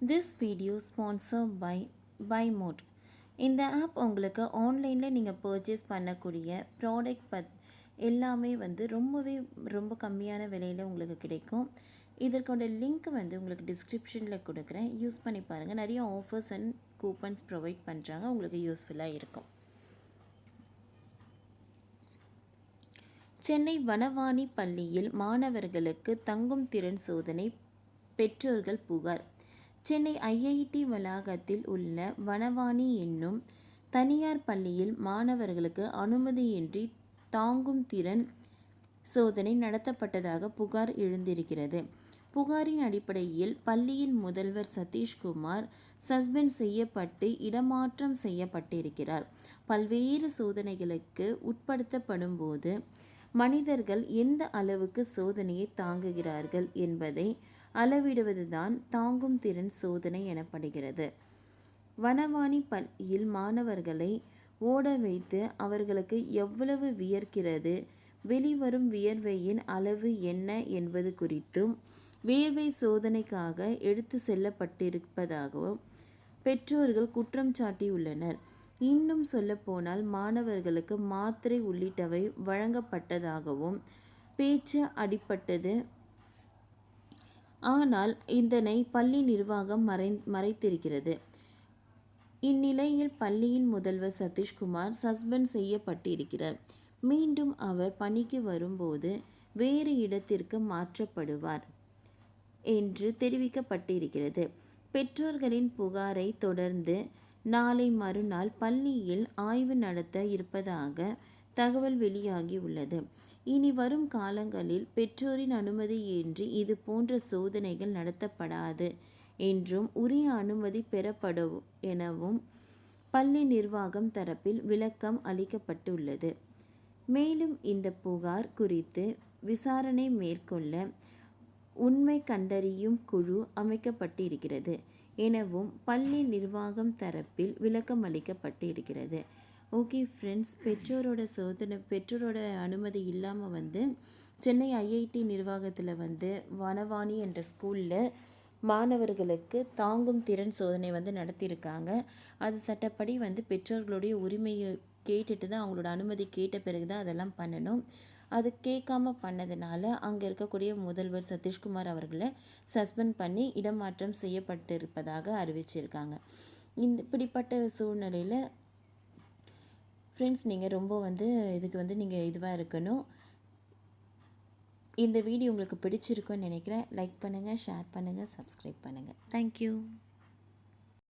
This video sponsor by by mode இந்த app உங்களுக்கு ஆன்லைனில் நீங்கள் பர்ச்சேஸ் பண்ணக்கூடிய ப்ராடக்ட் பத் எல்லாமே வந்து ரொம்பவே ரொம்ப கம்மியான விலையில் உங்களுக்கு கிடைக்கும். இதற்கோட லிங்க் வந்து உங்களுக்கு டிஸ்கிரிப்ஷனில் கொடுக்குறேன். யூஸ் பண்ணி பாருங்கள் நிறைய ஆஃபர்ஸ் அண்ட் கூப்பன்ஸ் ப்ரொவைட் பண்ணுறாங்க உங்களுக்கு யூஸ்ஃபுல்லாக இருக்கும். சென்னை வனவாணி பள்ளியில் மாணவர்களுக்கு தங்கும் திறன் சோதனை பெற்றோர்கள் புகார். சென்னை ஐஐடி வளாகத்தில் உள்ள வனவாணி என்னும் தனியார் பள்ளியில் மாணவர்களுக்கு அனுமதியின்றி தாங்கும் திறன் சோதனை நடத்தப்பட்டதாக புகார் எழுந்திருக்கிறது. புகாரின் அடிப்படையில் பள்ளியின் முதல்வர் சதீஷ்குமார் சஸ்பெண்ட் செய்யப்பட்டு இடமாற்றம் செய்யப்பட்டிருக்கிறார். பல்வேறு சோதனைகளுக்கு உட்படுத்தப்படும் போது மனிதர்கள் எந்த அளவுக்கு சோதனையை தாங்குகிறார்கள் என்பதை அளவிடுவதுதான் தாங்கும் திறன் சோதனை எனப்படுகிறது. வனவாணி பள்ளியில் மாணவர்களை ஓட வைத்து அவர்களுக்கு எவ்வளவு வியர்க்கிறது வெளிவரும் வியர்வையின் அளவு என்ன என்பது குறித்தும் வியர்வை சோதனைக்காக எடுத்து செல்லப்பட்டிருப்பதாகவும் பெற்றோர்கள் குற்றம் சாட்டியுள்ளனர். இன்னும் சொல்லப்போனால் மாணவர்களுக்கு மாத்திரை உள்ளிட்டவை வழங்கப்பட்டதாகவும் பேச்சு அடிப்பட்டது ஆனால் இதனை பள்ளி நிர்வாகம் மறை மறைத்திருக்கிறது. இந்நிலையில் பள்ளியின் முதல்வர் சதீஷ்குமார் சஸ்பெண்ட் செய்யப்பட்டிருக்கிறார். மீண்டும் அவர் பணிக்கு வரும்போது வேறு இடத்திற்கு மாற்றப்படுவார் என்று தெரிவிக்கப்பட்டிருக்கிறது. பெற்றோர்களின் புகாரை தொடர்ந்து நாளை மறுநாள் பள்ளியில் ஆய்வு நடத்த இருப்பதாக தகவல் வெளியாகி உள்ளது. இனி வரும் காலங்களில் பெற்றோரின் அனுமதியின்றி இது போன்ற சோதனைகள் நடத்தப்படாது என்றும் உரிய அனுமதி பெறப்படும் எனவும் பள்ளி நிர்வாகம் தரப்பில் விளக்கம் அளிக்கப்பட்டுள்ளது. மேலும் இந்த புகார் குறித்து விசாரணை மேற்கொள்ள உண்மை கண்டறியும் குழு அமைக்கப்பட்டிருக்கிறது எனவும் பள்ளி நிர்வாகம் தரப்பில் விளக்கம் அளிக்கப்பட்டு இருக்கிறது ஓகே ஃப்ரெண்ட்ஸ் பெற்றோரோட சோதனை பெற்றோரோட அனுமதி இல்லாமல் வந்து சென்னை ஐஐடி நிர்வாகத்தில் வந்து வனவாணி என்ற ஸ்கூலில் மாணவர்களுக்கு தாங்கும் திறன் சோதனை வந்து நடத்தியிருக்காங்க. அது சட்டப்படி வந்து பெற்றோர்களுடைய உரிமையை கேட்டுட்டு தான் அவங்களோட அனுமதி கேட்ட பிறகு தான் அதெல்லாம் பண்ணணும். அது கேட்காம பண்ணதுனால அங்கே இருக்கக்கூடிய முதல்வர் சதீஷ்குமார் அவர்களை சஸ்பெண்ட் பண்ணி இடமாற்றம் செய்யப்பட்டிருப்பதாக அறிவிச்சிருக்காங்க. இந்த இப்படிப்பட்ட சூழ்நிலையில் ஃப்ரெண்ட்ஸ் நீங்கள் ரொம்ப வந்து இதுக்கு வந்து நீங்கள் இதுவாக இருக்கணும். இந்த வீடியோ உங்களுக்கு பிடிச்சிருக்குன்னு நினைக்கிறேன். லைக் பண்ணுங்கள் ஷேர் பண்ணுங்கள் சப்ஸ்கிரைப் பண்ணுங்கள் தேங்க்யூ